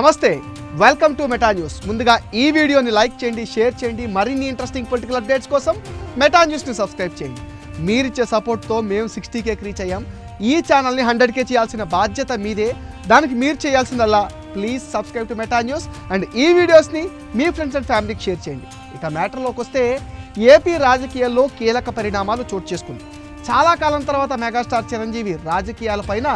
నమస్తే welcome to Meta news ముందుగా ఈ వీడియోని లైక్ చేయండి షేర్ చేయండి మరిన్ని ఇంట్రెస్టింగ్ పొలిటికల్ అప్డేట్స్ కోసం మెటా న్యూస్ని సబ్స్క్రైబ్ చేయండి. మీరిచ్చే సపోర్ట్తో మేము సిక్స్టీ కే రీచ్ అయ్యాం. ఈ ఛానల్ని హండ్రెడ్ కే చేయాల్సిన బాధ్యత మీదే. దానికి మీరు చేయాల్సిందల్లా please subscribe to Meta news and ఈ వీడియోస్ని మీ ఫ్రెండ్స్ అండ్ ఫ్యామిలీకి షేర్ చేయండి. ఇక మ్యాటర్లోకి వస్తే ఏపీ రాజకీయాల్లో కీలక పరిణామాలు చోటు చేసుకుంది. చాలా కాలం తర్వాత మెగాస్టార్ చిరంజీవి రాజకీయాలపైన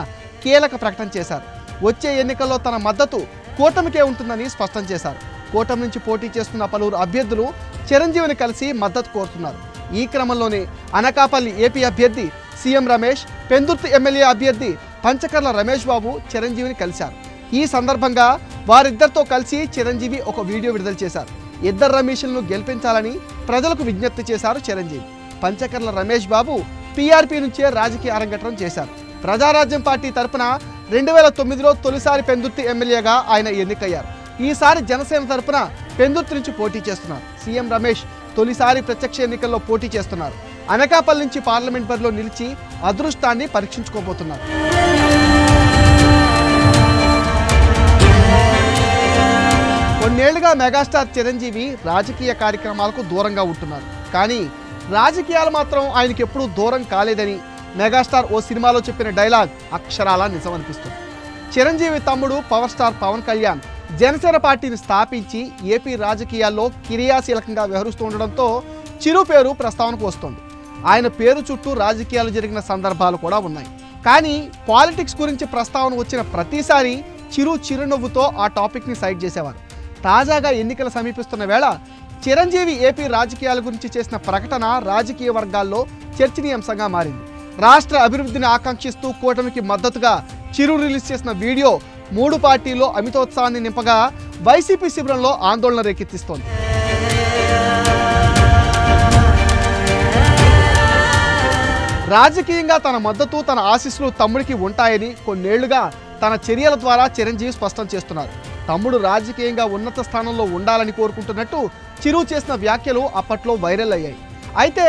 కీలక ప్రకటన చేశారు. వచ్చే ఎన్నికల్లో తన మద్దతు కూటమికే ఉంటుందని స్పష్టం చేశారు. కూటమి నుంచి పోటీ చేస్తున్న పలువురు అభ్యర్థులు చిరంజీవిని కలిసి మద్దతు కోరుతున్నారు. ఈ క్రమంలోనే అనకాపల్లి ఏపీ అభ్యర్థి సీఎం రమేష్ పెందుర్తి ఎమ్మెల్యే అభ్యర్థి పంచకర్ల రమేష్ బాబు చిరంజీవిని కలిశారు. ఈ సందర్భంగా వారిద్దరితో కలిసి చిరంజీవి ఒక వీడియో విడుదల చేశారు. ఇద్దరు రమేష్లను గెలిపించాలని ప్రజలకు విజ్ఞప్తి చేశారు చిరంజీవి. పంచకర్ల రమేష్ బాబు పీఆర్పీ నుంచే రాజకీయ అరంగేట్రం చేశారు. ప్రజారాజ్యం పార్టీ తరపున రెండు వేల తొమ్మిదిలో తొలిసారి పెందుర్తి ఎమ్మెల్యేగా ఆయన ఎన్నికయ్యారు. ఈసారి జనసేన తరపున పెందుర్తి నుంచి పోటీ చేస్తున్నారు. సీఎం రమేష్ తొలిసారి ప్రత్యక్ష ఎన్నికల్లో పోటీ చేస్తున్నారు. అనకాపల్లి నుంచి పార్లమెంట్ బరిలో నిలిచి అదృష్టాన్ని పరీక్షించుకోబోతున్నారు. కొన్నేళ్ళుగా మెగాస్టార్ చిరంజీవి రాజకీయ కార్యక్రమాలకు దూరంగా ఉంటున్నారు. కానీ రాజకీయాలు మాత్రం ఆయనకి ఎప్పుడూ దూరం కాలేదని మెగాస్టార్ ఓ సినిమాలో చెప్పిన డైలాగ్ అక్షరాల నిజమనిపిస్తుంది. చిరంజీవి తమ్ముడు పవర్ స్టార్ పవన్ కళ్యాణ్ జనసేన పార్టీని స్థాపించి ఏపీ రాజకీయాల్లో క్రియాశీలకంగా వ్యవహరిస్తూ ఉండడంతో చిరు పేరు ప్రస్తావనకు వస్తోంది. ఆయన పేరు చుట్టూ రాజకీయాలు జరిగిన సందర్భాలు కూడా ఉన్నాయి. కానీ పాలిటిక్స్ గురించి ప్రస్తావన వచ్చిన ప్రతిసారి చిరు చిరునవ్వుతో ఆ టాపిక్ని సైడ్ చేసేవారు. తాజాగా ఎన్నికలు సమీపిస్తున్న వేళ చిరంజీవి ఏపీ రాజకీయాల గురించి చేసిన ప్రకటన రాజకీయ వర్గాల్లో చర్చనీయాంశంగా మారింది. రాష్ట్ర అభివృద్ధిని ఆకాంక్షిస్తూ కూటమికి మద్దతుగా చిరు రిలీజ్ చేసిన వీడియో మూడు పార్టీల్లో అమితోత్సాహాన్ని నింపగా వైసీపీ శిబిరంలో ఆందోళన రేకెత్తిస్తోంది. రాజకీయంగా తన మద్దతు తన ఆశీస్సులు తమ్ముడికి ఉంటాయని కొన్నేళ్ళుగా తన చర్యల ద్వారా చిరంజీవి స్పష్టం చేస్తున్నారు. తమ్ముడు రాజకీయంగా ఉన్నత స్థానంలో ఉండాలని కోరుకుంటున్నట్టు చిరు చేసిన వ్యాఖ్యలు అప్పట్లో వైరల్ అయ్యాయి. అయితే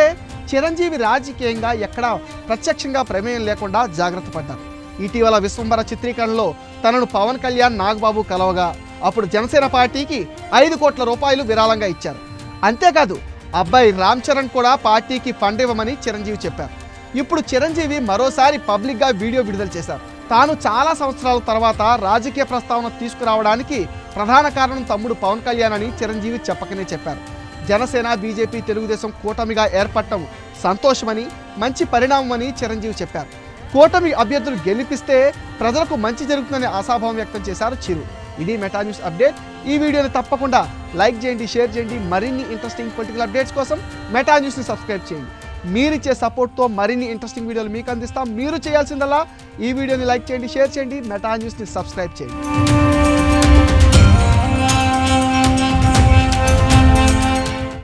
చిరంజీవి రాజకీయంగా ఎక్కడా ప్రత్యక్షంగా ప్రమేయం లేకుండా జాగ్రత్త పడ్డారు. ఇటీవల విశ్వంబర చిత్రీకరణలో తనను పవన్ కళ్యాణ్ నాగబాబు కలవగా అప్పుడు జనసేన పార్టీకి ఐదు కోట్ల రూపాయలు విరాళంగా ఇచ్చారు. అంతేకాదు అబ్బాయి రామ్ చరణ్ కూడా పార్టీకి ఫండ్ ఇవ్వమని చిరంజీవి చెప్పారు. ఇప్పుడు చిరంజీవి మరోసారి పబ్లిక్గా వీడియో విడుదల చేశారు. తాను చాలా సంవత్సరాల తర్వాత రాజకీయ ప్రస్తావన తీసుకురావడానికి ప్రధాన కారణం తమ్ముడు పవన్ కళ్యాణ్ అని చిరంజీవి చెప్పకనే చెప్పారు. జనసేన బీజేపీ తెలుగుదేశం కూటమిగా ఏర్పడటం సంతోషమని మంచి పరిణామమని చిరంజీవి చెప్పారు. కూటమి అభ్యర్థులు గెలిపిస్తే ప్రజలకు మంచి జరుగుతుందని ఆశాభావం వ్యక్తం చేశారు చిరు. ఇది మెటా న్యూస్ అప్డేట్. ఈ వీడియోని తప్పకుండా లైక్ చేయండి షేర్ చేయండి. మరిన్ని ఇంట్రెస్టింగ్ పొలిటికల్ అప్డేట్స్ కోసం మెటా న్యూస్ని సబ్స్క్రైబ్ చేయండి. మీరిచ్చే సపోర్ట్తో మరిన్ని ఇంట్రెస్టింగ్ వీడియోలు మీకు అందిస్తాం. మీరు చేయాల్సిందల్లా ఈ వీడియోని లైక్ చేయండి షేర్ చేయండి. మెటా న్యూస్ని సబ్స్క్రైబ్ చేయండి.